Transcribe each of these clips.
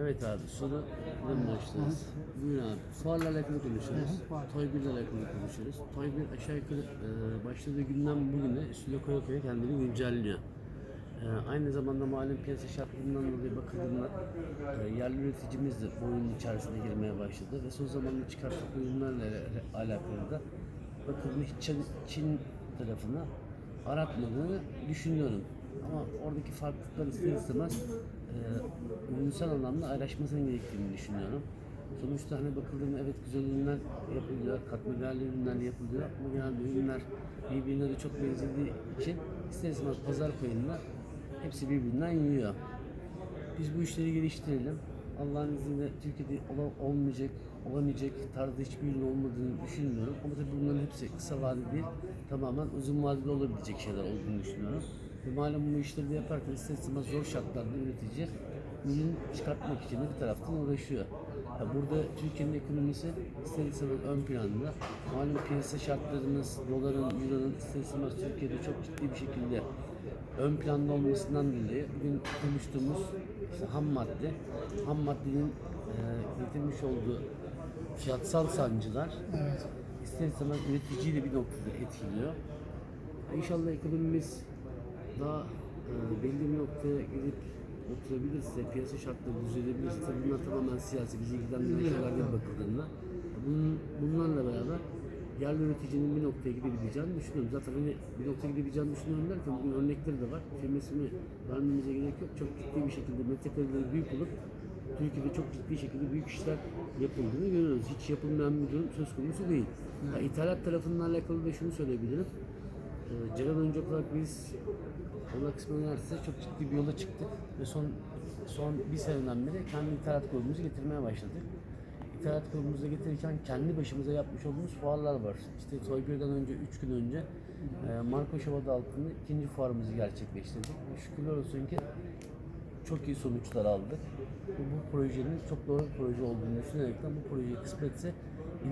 Evet abi soru buradan başlarız. Buyur abi. Fuarla alakalı konuşuruz. Toygül'le alakalı konuşuruz. Toygül aşağı yukarı e, başladığı günden bugüne üstüne koya koya kendini güncelliyor. E, aynı zamanda malum piyasa şartlarından dolayı bakıldığında e, yerli üreticimiz de bu oyunun içerisine girmeye başladı ve son zamanlarda çıkarttığı ürünlerle alakalı da bakıldığında hiç Çin, Çin tarafına aratmadığını düşünüyorum. Ama oradaki farklılıklar ister istemez e, anlamda ayrışmasının gerektiğini düşünüyorum. Sonuçta hani bakıldığında evet güzel ürünler yapılıyor, katma değerli ürünler yapılıyor ama genelde ürünler birbirine de çok benzediği için ister istemez pazar payında hepsi birbirinden yiyor. Biz bu işleri geliştirelim. Allah'ın izniyle Türkiye'de olmayacak, olamayacak tarzda hiçbir ürün olmadığını düşünmüyorum. Ama tabii bunların hepsi kısa vadeli değil, tamamen uzun vadeli olabilecek şeyler olduğunu düşünüyorum. Ve malum bu işleri de yaparken ister zor şartlarda üretici ürün çıkartmak için de bir taraftan uğraşıyor. Ya burada Türkiye'nin ekonomisi ister ön planda. Malum piyasa şartlarımız, doların, euronun ister Türkiye'de çok ciddi bir şekilde ön planda olmasından dolayı bugün konuştuğumuz işte ham madde, ham maddenin e, getirmiş olduğu fiyatsal sancılar Evet. ister istemez üreticiyi de bir noktada etkiliyor. İnşallah ekonomimiz daha e, belli bir noktaya gidip oturabilirse, piyasa şartları düzelebilirse, tabii bunlar tamamen siyasi, bizi ilgilendiren şeyler değil bakıldığında. Bunun, bunlarla beraber yerli üreticinin bir noktaya gidebileceğini düşünüyorum. Zaten hani bir noktaya gidebileceğini düşünüyorum derken bugün örnekleri de var. Firmasını vermemize gerek yok. Çok ciddi bir şekilde metrekareleri büyük olup Türkiye'de çok ciddi şekilde büyük işler yapıldığını görüyoruz. Hiç yapılmayan bir durum söz konusu değil. Ha, ithalat tarafından alakalı da şunu söyleyebilirim. Ee, Ceren önce olarak biz Allah kısmını verirse çok ciddi bir yola çıktık ve son son bir seneden beri kendi ithalat grubumuzu getirmeye başladık. İthalat grubumuzu getirirken kendi başımıza yapmış olduğumuz fuarlar var. İşte Toygöl'den önce 3 gün önce e, Marco Şova'da altında ikinci fuarımızı gerçekleştirdik. Şükürler olsun ki çok iyi sonuçlar aldık. Bu, bu projenin çok doğru bir proje olduğunu düşünerekten bu projeyi kısmetse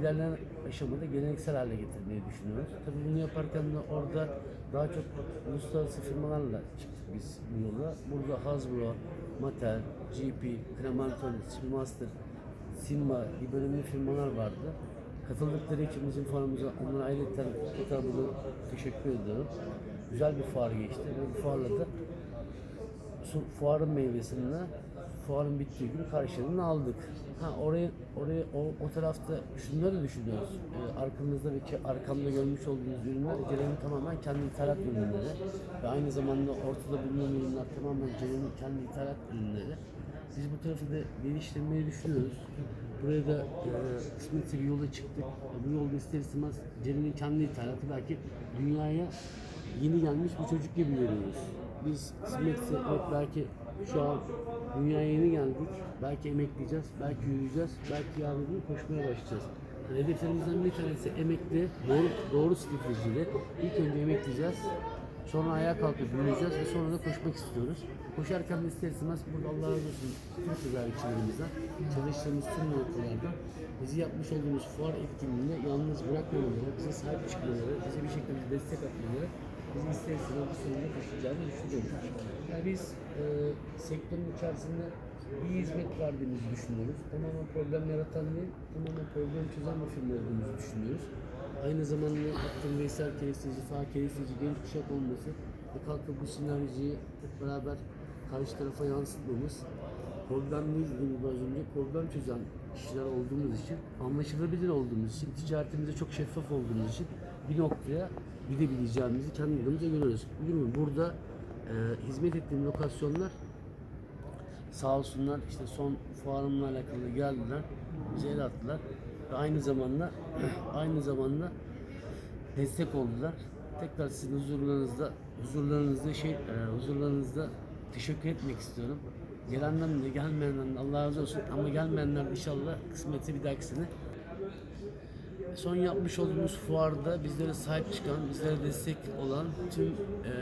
ilerleyen aşamada geleneksel hale getirmeyi düşünüyoruz. Tabii bunu yaparken de orada daha çok uluslararası firmalarla çıktık biz bu yola. Burada Hasbro, Mattel, GP, Cremantoni, Spinmaster, Sinma gibi önemli firmalar vardı. Katıldıkları için bizim fuarımıza onlara ayrıca tekrar burada teşekkür ediyorum. Güzel bir fuar geçti ve bu fuarla da fuarın meyvesini fuarın bittiği gün karşılığını aldık. Ha oraya oraya o, o tarafta şunları düşünüyoruz. Ee, arkamızda ve arkamda görmüş olduğunuz ürünler Ceren'in tamamen kendi ithalat ürünleri ve aynı zamanda ortada bulunan ürünler tamamen Ceren'in kendi ithalat ürünleri. Biz bu tarafı da geliştirmeyi düşünüyoruz. Buraya da e, bir yola çıktık. Bu yolda ister istemez Ceren'in kendi ithalatı belki dünyaya yeni gelmiş bir çocuk gibi görüyoruz. Biz kısmetse evet belki şu an dünyaya yeni geldik. Belki emekleyeceğiz, belki yürüyeceğiz, belki yarın gün koşmaya başlayacağız. Yani hedeflerimizden bir tanesi emekli, doğru, doğru stratejiyle ilk önce emekleyeceğiz. Sonra ayağa kalkıp yürüyeceğiz ve sonra da koşmak istiyoruz. Koşarken de ister burada Allah razı olsun tüm tedarikçilerimizden, çalıştığımız tüm noktalardan bizi yapmış olduğumuz fuar etkinliğinde yalnız bırakmamaları, bize sahip çıkmaları, bize bir şekilde destek atmaları bizi ister istemez bu sonunda taşıyacağını düşünüyorum. Yani biz e, sektörün içerisinde bir hizmet verdiğimizi düşünüyoruz. Tamamen problem yaratan değil, tamamen problem çözen bir firma olduğumuzu düşünüyoruz. Aynı zamanda Abdül Veysel Keresteci, Sağ Keresteci genç kuşak olması ve kalkıp bu sinerjiyi hep beraber karşı tarafa yansıtmamız problemliyiz gibi az önce problem çözen kişiler olduğumuz için, anlaşılabilir olduğumuz için, ticaretimizde çok şeffaf olduğumuz için bir noktaya gidebileceğimizi kendi adımıza görüyoruz. Bugün burada e, hizmet ettiğim lokasyonlar sağ olsunlar işte son fuarımla alakalı geldiler, bize el attılar ve aynı zamanda aynı zamanda destek oldular. Tekrar sizin huzurlarınızda huzurlarınızda şey e, huzurlarınızda teşekkür etmek istiyorum. Gelenden de gelmeyenden de Allah razı olsun ama gelmeyenler inşallah kısmetse bir dahaki sene son yapmış olduğumuz fuarda bizlere sahip çıkan, bizlere destek olan tüm e,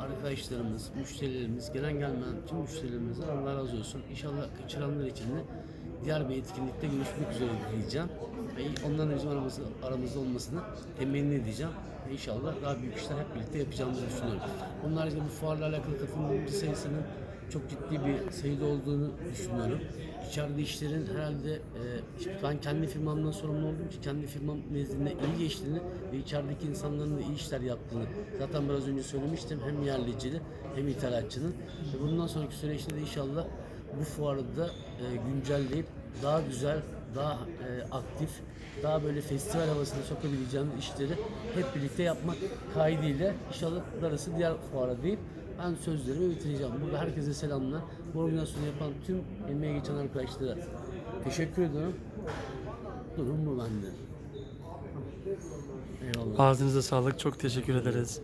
arkadaşlarımız, müşterilerimiz, gelen gelmeyen tüm müşterilerimizden Allah razı olsun. İnşallah kaçıranlar için de diğer bir etkinlikte görüşmek üzere diyeceğim. Ve onların bizim aramızda, aramızda olmasını temenni edeceğim. İnşallah daha büyük işler hep birlikte yapacağımızı düşünüyorum. Onun haricinde bu fuarla alakalı katılımcı sayısının çok ciddi bir sayıda olduğunu düşünüyorum. İçeride işlerin herhalde e, ben kendi firmamdan sorumlu olduğum için kendi firmam nezdinde iyi geçtiğini ve içerideki insanların da iyi işler yaptığını zaten biraz önce söylemiştim. Hem yerlicinin hem ithalatçının. Ve bundan sonraki süreçte de inşallah bu fuarı da e, güncelleyip daha güzel, daha e, aktif, daha böyle festival havasına sokabileceğimiz işleri hep birlikte yapmak kaydıyla inşallah darısı diğer fuara deyip ben sözlerimi bitireceğim. Burada herkese selamlar. Bu organizasyonu yapan tüm emeğe geçen arkadaşlara teşekkür ediyorum. Durum bu bende. Eyvallah. Ağzınıza sağlık. Çok teşekkür ederiz.